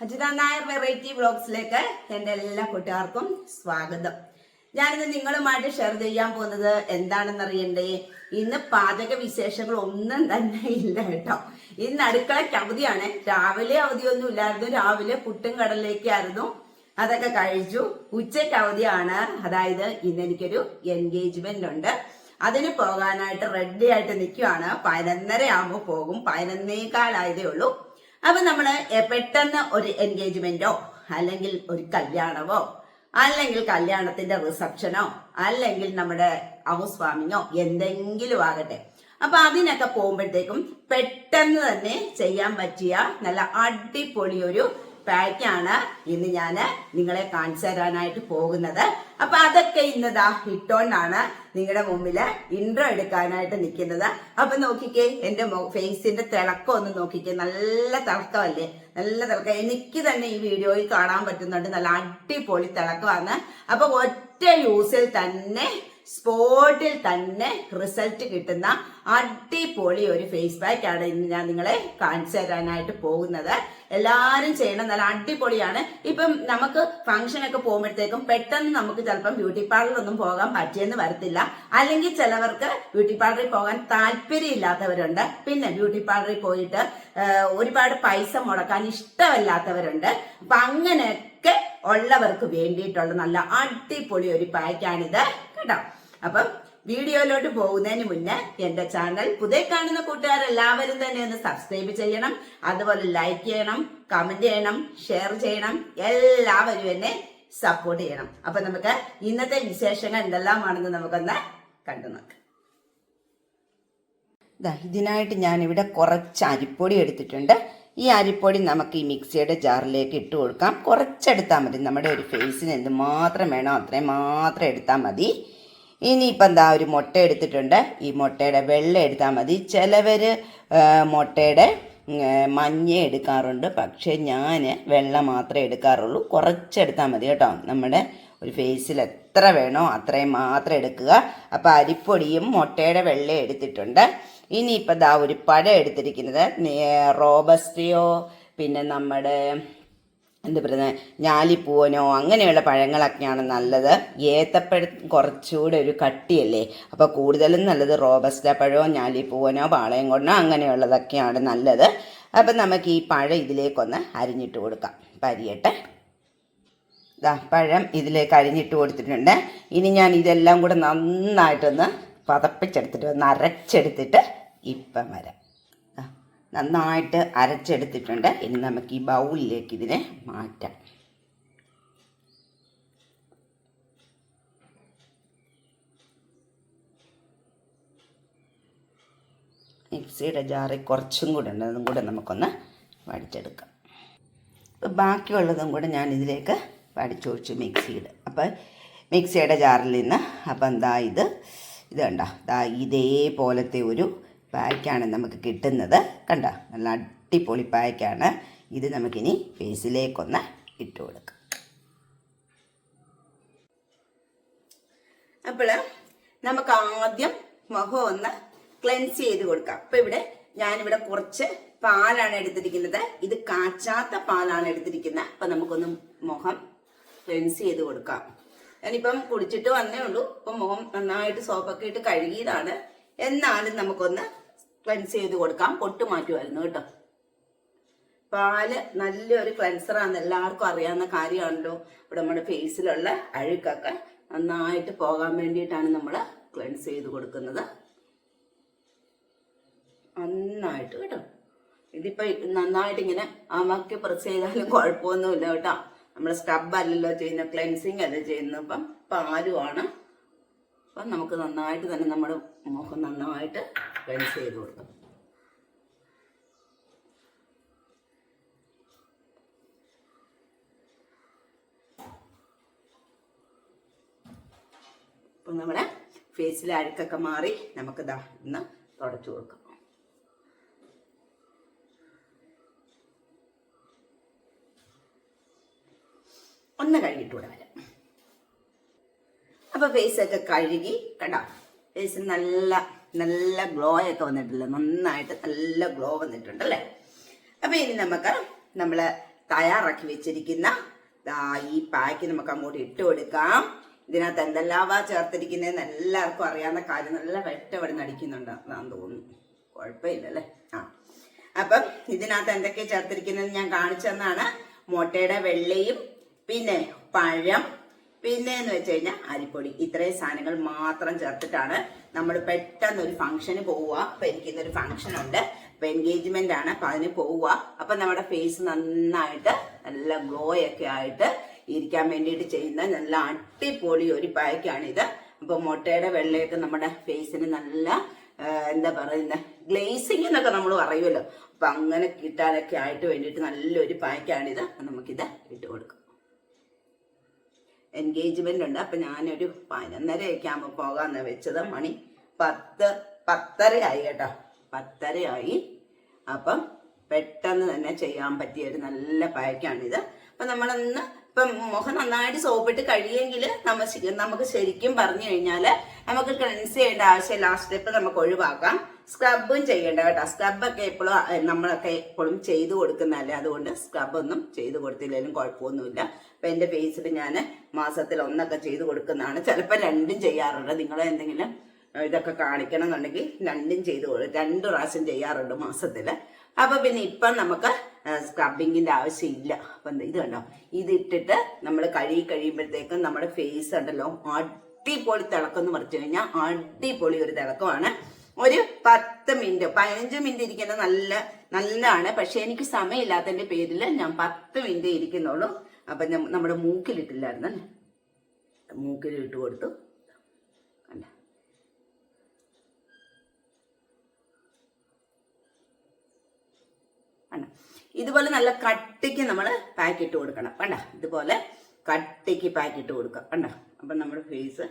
Ajitha Nair variety വ്ളോഗ്സിലേക്ക് എന്റെ എല്ലാ കൂട്ടുകാർക്കും സ്വാഗതം. ഞാനിന്ന് നിങ്ങളുമായിട്ട് ഷെയർ ചെയ്യാൻ പോകുന്നത് എന്താണെന്ന് അറിയണ്ടേ ഇന്ന് പാചക വിശേഷങ്ങൾ ഒന്നും തന്നെ ഇല്ല കേട്ടോ. ഇന്ന് അടുക്കളയ്ക്ക് അവധിയാണ്. രാവിലെ അവധിയൊന്നും ഇല്ലായിരുന്നു. രാവിലെ പുട്ടും കടലിലേക്കായിരുന്നു അതൊക്കെ കഴിച്ചു. ഉച്ചയ്ക്ക് അവധിയാണ്. അതായത് ഇന്ന് എനിക്കൊരു എൻഗേജ്മെന്റ് ഉണ്ട്. അതിന് പോകാനായിട്ട് റെഡി ആയിട്ട് നിൽക്കുവാണ്. പതിനൊന്നര ആകുമ്പോൾ പോകും. പതിനൊന്നേകാലായതേ ഉള്ളൂ. അപ്പൊ നമ്മൾ പെട്ടെന്ന് ഒരു എൻഗേജ്മെന്റോ അല്ലെങ്കിൽ ഒരു കല്യാണമോ അല്ലെങ്കിൽ കല്യാണത്തിന്റെ റിസപ്ഷനോ അല്ലെങ്കിൽ നമ്മുടെ ഹൗസ് വാമിങ്ങോ എന്തെങ്കിലും ആകട്ടെ. അപ്പൊ അതിനൊക്കെ പോകുമ്പോഴത്തേക്കും പെട്ടെന്ന് തന്നെ ചെയ്യാൻ പറ്റിയ നല്ല അടിപൊളി ഒരു പാക്കാണ് ഇന്ന് ഞാൻ നിങ്ങളെ കാണിച്ചു തരാനായിട്ട് പോകുന്നത്. അപ്പൊ അതൊക്കെ ഇന്നതാ ഇട്ടോണ്ടാണ് നിങ്ങളുടെ മുമ്പിൽ ഇൻട്രോ എടുക്കാനായിട്ട് നിൽക്കുന്നത്. അപ്പൊ നോക്കിക്കേ എന്റെ ഫേസിന്റെ തിളക്കം ഒന്ന് നോക്കിക്കേ. നല്ല തിളക്കമല്ലേ? നല്ല തിളക്കം. എനിക്ക് തന്നെ ഈ വീഡിയോയിൽ കാണാൻ പറ്റുന്നുണ്ട്. നല്ല അടിപൊളി തിളക്കമാണ്. അപ്പൊ ഒറ്റ യൂസിൽ തന്നെ സ്പോട്ടിൽ തന്നെ റിസൾട്ട് കിട്ടുന്ന അടിപൊളി ഒരു ഫേസ് പാക്ക് ആണ് ഇന്ന് ഞാൻ നിങ്ങളെ കാണിച്ചു തരാനായിട്ട് പോകുന്നത്. എല്ലാവരും ചെയ്യണം നല്ല അടിപൊളിയാണ്. ഇപ്പം നമുക്ക് ഫംഗ്ഷൻ ഒക്കെ പോകുമ്പോഴത്തേക്കും പെട്ടെന്ന് നമുക്ക് ചിലപ്പം ബ്യൂട്ടി പാർലറൊന്നും പോകാൻ പറ്റിയെന്ന് വരത്തില്ല. അല്ലെങ്കിൽ ചിലവർക്ക് ബ്യൂട്ടി പാർലറിൽ പോകാൻ താല്പര്യമില്ലാത്തവരുണ്ട്. പിന്നെ ബ്യൂട്ടി പാർലറിൽ പോയിട്ട് ഒരുപാട് പൈസ മുടക്കാൻ ഇഷ്ടമല്ലാത്തവരുണ്ട്. അപ്പൊ അങ്ങനെയൊക്കെ ഉള്ളവർക്ക് വേണ്ടിയിട്ടുള്ള നല്ല അടിപൊളി ഒരു പാക്കാണിത്. കേട്ടോ? അപ്പം വീഡിയോയിലോട്ട് പോകുന്നതിന് മുന്നേ എന്റെ ചാനൽ പുതിയ കാണുന്ന കൂട്ടുകാരെല്ലാവരും തന്നെ ഒന്ന് സബ്സ്ക്രൈബ് ചെയ്യണം. അതുപോലെ ലൈക്ക് ചെയ്യണം കമന്റ് ചെയ്യണം ഷെയർ ചെയ്യണം. എല്ലാവരും എന്നെ സപ്പോർട്ട് ചെയ്യണം. അപ്പൊ നമുക്ക് ഇന്നത്തെ വിശേഷങ്ങൾ എന്തെല്ലാമാണെന്ന് നമുക്കൊന്ന് കണ്ടു നോക്കാം. ഇതിനായിട്ട് ഞാനിവിടെ കുറച്ച് അരിപ്പൊടി എടുത്തിട്ടുണ്ട്. ഈ അരിപ്പൊടി നമുക്ക് ഈ മിക്സിയുടെ ജാറിലേക്ക് ഇട്ട് കൊടുക്കാം. കുറച്ചെടുത്താൽ മതി. നമ്മുടെ ഒരു ഫേസിന് എന്ത് മാത്രം വേണോ അത്രയും മാത്രം എടുത്താൽ മതി. ഇനിയിപ്പം എന്താ ഒരു മുട്ട എടുത്തിട്ടുണ്ട്. ഈ മുട്ടയുടെ വെള്ള എടുത്താൽ മതി. ചിലവർ മുട്ടയുടെ മഞ്ഞ എടുക്കാറുണ്ട്. പക്ഷേ ഞാൻ വെള്ള മാത്രമേ എടുക്കാറുള്ളൂ. കുറച്ചെടുത്താൽ മതി കേട്ടോ. നമ്മുടെ ഒരു ഫേസിൽ എത്ര വേണോ അത്രയും മാത്രം എടുക്കുക. അപ്പോൾ അരിപ്പൊടിയും മുട്ടയുടെ വെള്ള എടുത്തിട്ടുണ്ട്. ഇനിയിപ്പോൾ ദാ ഒരു പഴം എടുത്തിരിക്കുന്നത്. റോബസ്റ്റയോ പിന്നെ നമ്മുടെ എന്താ പറയുന്നത് ഞാലിപ്പൂവനോ അങ്ങനെയുള്ള പഴങ്ങളൊക്കെയാണ് നല്ലത്. ഏത്തപ്പഴം കുറച്ചുകൂടെ ഒരു കട്ടിയല്ലേ? അപ്പോൾ കൂടുതലും നല്ലത് റോബസ്റ്റ പഴമോ ഞാലിപ്പൂവനോ പാളയം കൊണ്ടോ അങ്ങനെയുള്ളതൊക്കെയാണ് നല്ലത്. അപ്പം നമുക്ക് ഈ പഴം ഇതിലേക്കൊന്ന് അരിഞ്ഞിട്ട് കൊടുക്കാം. പരിയട്ടെ. ഇതാ പഴം ഇതിലേക്ക് അരിഞ്ഞിട്ട് കൊടുത്തിട്ടുണ്ട്. ഇനി ഞാൻ ഇതെല്ലാം കൂടെ നന്നായിട്ടൊന്ന് പതപ്പിച്ചെടുത്തിട്ട് ഒന്ന് അരച്ചെടുത്തിട്ട് ഇപ്പം വരാം. നന്നായിട്ട് അരച്ചെടുത്തിട്ടുണ്ട്. ഇനി നമുക്ക് ഈ ബൗളിലേക്ക് ഇതിനെ മാറ്റാം. മിക്സിയുടെ ജാറിൽ കുറച്ചും കൂടെ ഉണ്ട്. അതും കൂടെ നമുക്കൊന്ന് വടിച്ചെടുക്കാം. അപ്പോൾ ബാക്കിയുള്ളതും കൂടെ ഞാൻ ഇതിലേക്ക് വടിച്ചൊഴിച്ചു മിക്സിയുടെ അപ്പോൾ മിക്സിയുടെ ജാറിൽ നിന്ന് അപ്പം എന്താ ഇത് ഇത് കണ്ട? ദാ ഇതേപോലത്തെ ഒരു പാക്കാണ് നമുക്ക് കിട്ടുന്നത്. കണ്ട? നല്ല അടിപൊളി പായ്ക്കാണ്. ഇത് നമുക്കിനി ഫേസിലേക്കൊന്ന് ഇട്ട് കൊടുക്കാം. അപ്പോൾ നമുക്ക് ആദ്യം മുഖം ഒന്ന് ക്ലെൻസ് ചെയ്ത് കൊടുക്കാം. അപ്പൊ ഇവിടെ ഞാനിവിടെ കുറച്ച് പാലാണ് എടുത്തിരിക്കുന്നത്. ഇത് കാച്ചാത്ത പാലാണ് എടുത്തിരിക്കുന്നത്. അപ്പൊ നമുക്കൊന്ന് മുഖം ക്ലെൻസ് ചെയ്ത് കൊടുക്കാം. ഞാനിപ്പം കുടിച്ചിട്ട് വന്നേ ഉള്ളൂ. ഇപ്പൊ മുഖം നന്നായിട്ട് സോപ്പൊക്കെ ഇട്ട് കഴുകിയതാണ്. എന്നാലും നമുക്കൊന്ന് ക്ലെൻസ് ചെയ്ത് കൊടുക്കാം. പൊട്ട് മാറ്റുമായിരുന്നു കേട്ടോ. പാൽ നല്ലൊരു ക്ലെൻസറാന്ന് എല്ലാവർക്കും അറിയാവുന്ന കാര്യമാണല്ലോ. ഇവിടെ നമ്മുടെ ഫേസിലുള്ള അഴുക്കൊക്കെ നന്നായിട്ട് പോകാൻ വേണ്ടിയിട്ടാണ് നമ്മൾ ക്ലെൻസ് ചെയ്ത് കൊടുക്കുന്നത്. നന്നായിട്ട് കേട്ടോ. ഇതിപ്പോ നന്നായിട്ട് ഇങ്ങനെ അമക്കി പ്രസ് ചെയ്താലും കുഴപ്പമൊന്നുമില്ല കേട്ടോ. നമ്മൾ സ്ക്രബ് അല്ലല്ലോ ചെയ്യുന്ന ക്ലെൻസിങ് അല്ല ചെയ്യുന്നത് അപ്പം പാലുമാണ്. അപ്പം നമുക്ക് നന്നായിട്ട് തന്നെ നമ്മുടെ മുഖം നന്നായിട്ട് ക്ലെൻസ് ചെയ്ത് നമ്മുടെ ഫേസിലെ അഴുക്കൊക്കെ മാറി നമുക്ക് ദാ ഇന്ന് തുടച്ചു കൊടുക്കാം. ഒന്ന് കഴുകിട്ടൂടെ കൂടെ വരാം. അപ്പൊ ഫേസ് ഒക്കെ കഴുകി കണ്ടോ? ഫേസിൽ നല്ല നല്ല ഗ്ലോ ഒക്കെ വന്നിട്ടില്ല. നന്നായിട്ട് നല്ല ഗ്ലോ വന്നിട്ടുണ്ട് അല്ലേ? അപ്പൊ ഇനി നമുക്ക് നമ്മൾ തയ്യാറാക്കി വെച്ചിരിക്കുന്ന ഈ പാക്ക് നമുക്ക് അങ്ങോട്ട് ഇട്ട് കൊടുക്കാം. ഇതിനകത്ത് എന്തെല്ലാവാ ചേർത്തിരിക്കുന്നതെന്ന് എല്ലാവർക്കും അറിയാവുന്ന കാര്യം നല്ല വെട്ടവടി നടിക്കുന്നുണ്ട് എന്നാന്ന് തോന്നുന്നു. കുഴപ്പമില്ലല്ലേ ആ. അപ്പം ഇതിനകത്ത് എന്തൊക്കെ ചേർത്തിരിക്കുന്നത് ഞാൻ കാണിച്ചെന്നാണ് മുട്ടയുടെ വെള്ളയും പിന്നെ പഴം പിന്നെ എന്ന് വെച്ച് കഴിഞ്ഞാൽ അരിപ്പൊടി. ഇത്രയും സാധനങ്ങൾ മാത്രം ചേർത്തിട്ടാണ് നമ്മൾ പെട്ടെന്ന് ഒരു ഫംഗ്ഷന് പോവുക. അപ്പൊ എനിക്ക് ഇന്നൊരു ഫംഗ്ഷൻ ഉണ്ട്. അപ്പൊ എൻഗേജ്മെന്റ് ആണ്. അപ്പൊ അതിന് പോവുക. അപ്പൊ നമ്മുടെ ഫേസ് നന്നായിട്ട് നല്ല ഗ്ലോ ഒക്കെ ആയിട്ട് ഇരിക്കാൻ വേണ്ടിയിട്ട് ചെയ്യുന്ന നല്ല അടിപൊളി ഒരു പായ്ക്കാണിത് അപ്പൊ മുട്ടയുടെ വെള്ളയൊക്കെ നമ്മുടെ ഫേസിന് നല്ല എന്താ പറയുന്നത് ഗ്ലേസിംഗ് എന്നൊക്കെ നമ്മൾ പറയുമല്ലോ. അപ്പൊ അങ്ങനെ കിട്ടാനൊക്കെ ആയിട്ട് വേണ്ടിയിട്ട് നല്ലൊരു പായ്ക്കാണിത് അപ്പൊ നമുക്കിത് ഇട്ട് കൊടുക്കാം. എൻഗേജ്മെന്റ് ഉണ്ട്. അപ്പൊ ഞാനൊരു പതിനൊന്നരയൊക്കെ ആകുമ്പോൾ പോകാന്ന് വെച്ചത്. മണി പത്ത് പത്തരയായി കേട്ടോ. പത്തരയായി. അപ്പം പെട്ടെന്ന് തന്നെ ചെയ്യാൻ പറ്റിയ ഒരു നല്ല പാക്കാണിത് അപ്പൊ നമ്മളൊന്ന് ഇപ്പം മുഖം നന്നായിട്ട് സോപ്പിട്ട് കഴിയെങ്കിൽ നമ്മ ശ- നമുക്ക് ശരിക്കും പറഞ്ഞു കഴിഞ്ഞാൽ നമുക്ക് ക്ലെൻസ് ചെയ്യേണ്ട ആവശ്യം ലാസ്റ്റ് സ്റ്റെപ്പ് നമുക്ക് ഒഴിവാക്കാം. സ്ക്രബും ചെയ്യേണ്ട കേട്ടോ. സ്ക്രബൊക്കെ എപ്പോഴും നമ്മളൊക്കെ എപ്പോഴും ചെയ്തു കൊടുക്കുന്നതല്ലേ? അതുകൊണ്ട് സ്ക്രബൊന്നും ചെയ്തു കൊടുത്തില്ലെങ്കിലും കുഴപ്പമൊന്നുമില്ല. അപ്പൊ എന്റെ ഫേസിൽ ഞാൻ മാസത്തിൽ ഒന്നൊക്കെ ചെയ്തു കൊടുക്കുന്നതാണ്. ചിലപ്പോൾ രണ്ടും ചെയ്യാറുണ്ട്. നിങ്ങൾ എന്തെങ്കിലും ഇതൊക്കെ കാണിക്കണം എന്നുണ്ടെങ്കിൽ രണ്ടും ചെയ്തു കൊടുക്കും രണ്ട് പ്രാവശ്യം ചെയ്യാറുണ്ട് മാസത്തിൽ അപ്പൊ പിന്നെ ഇപ്പം നമുക്ക് സ്ക്രബിങ്ങിന്റെ ആവശ്യമില്ല. അപ്പൊ ഇത് കണ്ടോ? ഇതിട്ടിട്ട് നമ്മൾ കഴുകി കഴിയുമ്പോഴത്തേക്കും നമ്മുടെ ഫേസ് ഉണ്ടല്ലോ അടിപൊളി തിളക്കം എന്ന് പറഞ്ഞു കഴിഞ്ഞാൽ അടിപൊളി ഒരു തിളക്കമാണ്. ഒരു പത്ത് മിനിറ്റ് പതിനഞ്ച് മിനിറ്റ് ഇരിക്കുന്നത് നല്ല നല്ലതാണ്. പക്ഷെ എനിക്ക് സമയമില്ലാത്തതിന്റെ പേരിൽ ഞാൻ പത്ത് മിനിറ്റ് ഇരിക്കുന്നുള്ളൂ. അപ്പൊ നമ്മുടെ മൂക്കിലിട്ടില്ലായിരുന്നു അല്ലേ? മൂക്കിലിട്ട് കൊടുത്തു. അല്ല ഇതുപോലെ നല്ല കട്ടിക്ക് നമ്മൾ പാക്ക് ഇട്ട് കൊടുക്കണം. കണ്ട? ഇതുപോലെ കട്ടിക്ക് പാക്ക് ഇട്ട് കൊടുക്കുക കണ്ട? അപ്പം നമ്മുടെ ഫേസ്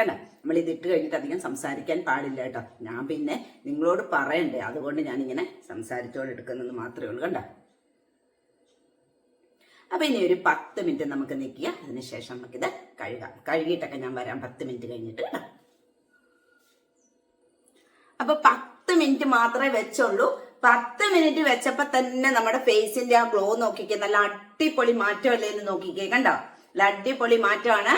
കണ്ട നമ്മൾ ഇത് ഇട്ട് കഴിഞ്ഞിട്ട് അധികം സംസാരിക്കാൻ പാടില്ല കേട്ടോ. ഞാൻ പിന്നെ നിങ്ങളോട് പറയണ്ടേ? അതുകൊണ്ട് ഞാനിങ്ങനെ സംസാരിച്ചോണ്ട് എടുക്കുന്നത് മാത്രമേ ഉള്ളൂ കണ്ടോ? അപ്പൊ ഇനി ഒരു പത്ത് മിനിറ്റ് നമുക്ക് നിൽക്കുക അതിനുശേഷം നമുക്കിത് കഴുകാം. കഴുകിയിട്ടൊക്കെ ഞാൻ വരാം പത്ത് മിനിറ്റ് കഴിഞ്ഞിട്ട് കേട്ടോ അപ്പൊ പത്ത് മിനിറ്റ് മാത്രമേ വെച്ചുള്ളൂ. പത്ത് മിനിറ്റ് വെച്ചപ്പോ തന്നെ നമ്മുടെ ഫേസിന്റെ ആ ഗ്ലോ നോക്കിക്കേ നല്ല അടിപൊളി മാറ്റമല്ലേ എന്ന് നോക്കിക്കേ കണ്ടോ? അടിപൊളി മാറ്റമാണ്.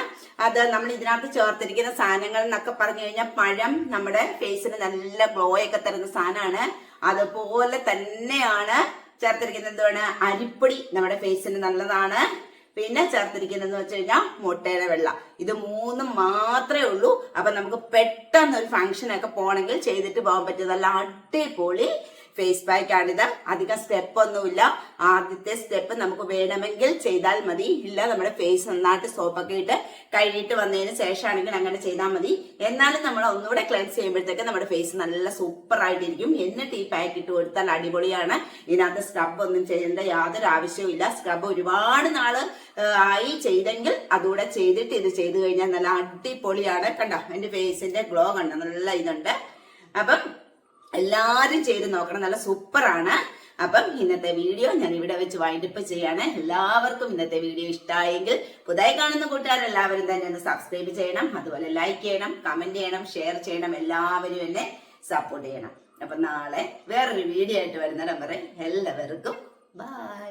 അത് നമ്മൾ ഇതിനകത്ത് ചേർത്തിരിക്കുന്ന സാധനങ്ങൾ എന്നൊക്കെ പറഞ്ഞു കഴിഞ്ഞാൽ പഴം നമ്മുടെ ഫേസിന് നല്ല ഗ്ലോ ഒക്കെ തരുന്ന സാധനമാണ്. അതുപോലെ തന്നെയാണ് ചേർത്തിരിക്കുന്നത് എന്താണ് അരിപ്പൊടി നമ്മുടെ ഫേസിന് നല്ലതാണ്. പിന്നെ ചേർത്തിരിക്കുന്നതെന്ന് വെച്ച് കഴിഞ്ഞാൽ മുട്ടയുടെ വെള്ളം. ഇത് മൂന്നും മാത്രമേ ഉള്ളൂ. അപ്പൊ നമുക്ക് പെട്ടെന്ന് ഒരു ഫംഗ്ഷനൊക്കെ പോകണമെങ്കിൽ ചെയ്തിട്ട് പോകാൻ നല്ല അടിപൊളി ഫേസ് പാക്ക് ആണിത് അധികം സ്റ്റെപ്പ് ഒന്നുമില്ല. ആദ്യത്തെ സ്റ്റെപ്പ് നമുക്ക് വേണമെങ്കിൽ ചെയ്താൽ മതി. ഇല്ല നമ്മുടെ ഫേസ് നന്നായിട്ട് സോപ്പൊക്കെ ഇട്ട് കഴുകിയിട്ട് വന്നതിന് ശേഷമാണെങ്കിൽ അങ്ങനെ ചെയ്താൽ മതി. എന്നാലും നമ്മൾ ഒന്നുകൂടെ ക്ലെൻസ് ചെയ്യുമ്പോഴത്തേക്ക് നമ്മുടെ ഫേസ് നല്ല സൂപ്പർ ആയിട്ടിരിക്കും. എന്നിട്ട് ഈ പാക്ക് ഇട്ട് കൊടുത്താൽ അടിപൊളിയാണ്. ഇതിനകത്ത് സ്ക്രബ് ഒന്നും ചെയ്യേണ്ട യാതൊരു ആവശ്യവും ഇല്ല. സ്ക്രബ് ഒരുപാട് നാൾ ആയി ചെയ്തെങ്കിൽ അതുകൂടെ ചെയ്തിട്ട് ഇത് ചെയ്തു കഴിഞ്ഞാൽ നല്ല അടിപൊളിയാണ്. കണ്ടോ? എന്റെ ഫേസിന്റെ ഗ്ലോ കണ്ടോ? നല്ല ഇതുണ്ട്. അപ്പം എല്ലാരും ചെയ്ത് നോക്കണം. നല്ല സൂപ്പറാണ്. അപ്പം ഇന്നത്തെ വീഡിയോ ഞാൻ ഇവിടെ വെച്ച് വൈൻഡപ്പ് ചെയ്യാണ്. എല്ലാവർക്കും ഇന്നത്തെ വീഡിയോ ഇഷ്ടമായെങ്കിൽ പുതിയ കാണുന്ന കൂട്ടുകാരെല്ലാവരും തന്നെ ഒന്ന് സബ്സ്ക്രൈബ് ചെയ്യണം. അതുപോലെ ലൈക്ക് ചെയ്യണം കമന്റ് ചെയ്യണം ഷെയർ ചെയ്യണം. എല്ലാവരും എന്നെ സപ്പോർട്ട് ചെയ്യണം. അപ്പൊ നാളെ വേറൊരു വീഡിയോ ആയിട്ട് വരുന്നിടം വരെ എല്ലാവർക്കും ബൈ